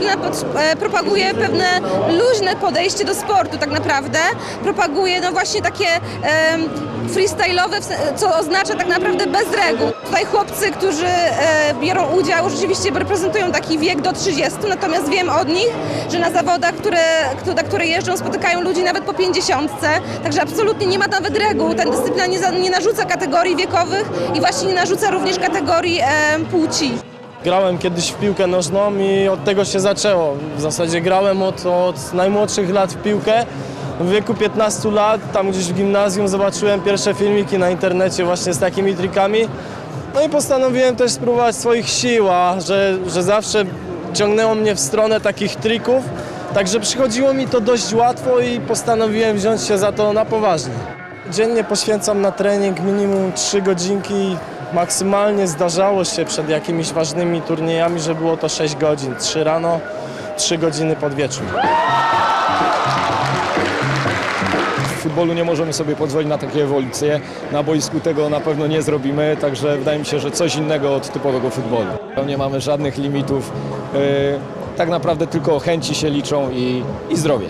pod, e, propaguje pewne luźne podejście do sportu tak naprawdę. Propaguje no właśnie takie em, freestyle'owe, co oznacza tak naprawdę bez reguł. Tutaj chłopcy, którzy e, biorą udział, rzeczywiście reprezentują taki wiek do 30, natomiast wiem od nich, że na zawodach, które, któ- na które jeżdżą, spotykają ludzi nawet po 50, także absolutnie nie ma nawet reguł. Ta dyscyplina nie, nie narzuca kategorii wiekowych i właśnie nie narzuca również kategorii e, płci. Grałem kiedyś w piłkę nożną i od tego się zaczęło. W zasadzie grałem od, od najmłodszych lat w piłkę. W wieku 15 lat, tam gdzieś w gimnazjum zobaczyłem pierwsze filmiki na internecie właśnie z takimi trikami. No i postanowiłem też spróbować swoich sił, a że, że zawsze ciągnęło mnie w stronę takich trików. Także przychodziło mi to dość łatwo i postanowiłem wziąć się za to na poważnie. Dziennie poświęcam na trening minimum 3 godzinki. Maksymalnie zdarzało się przed jakimiś ważnymi turniejami, że było to 6 godzin. 3 rano, 3 godziny pod wieczór. W futbolu nie możemy sobie pozwolić na takie ewolucje. Na boisku tego na pewno nie zrobimy, także wydaje mi się, że coś innego od typowego futbolu. Nie mamy żadnych limitów. Yy, Tak naprawdę tylko chęci się liczą i, i zdrowie.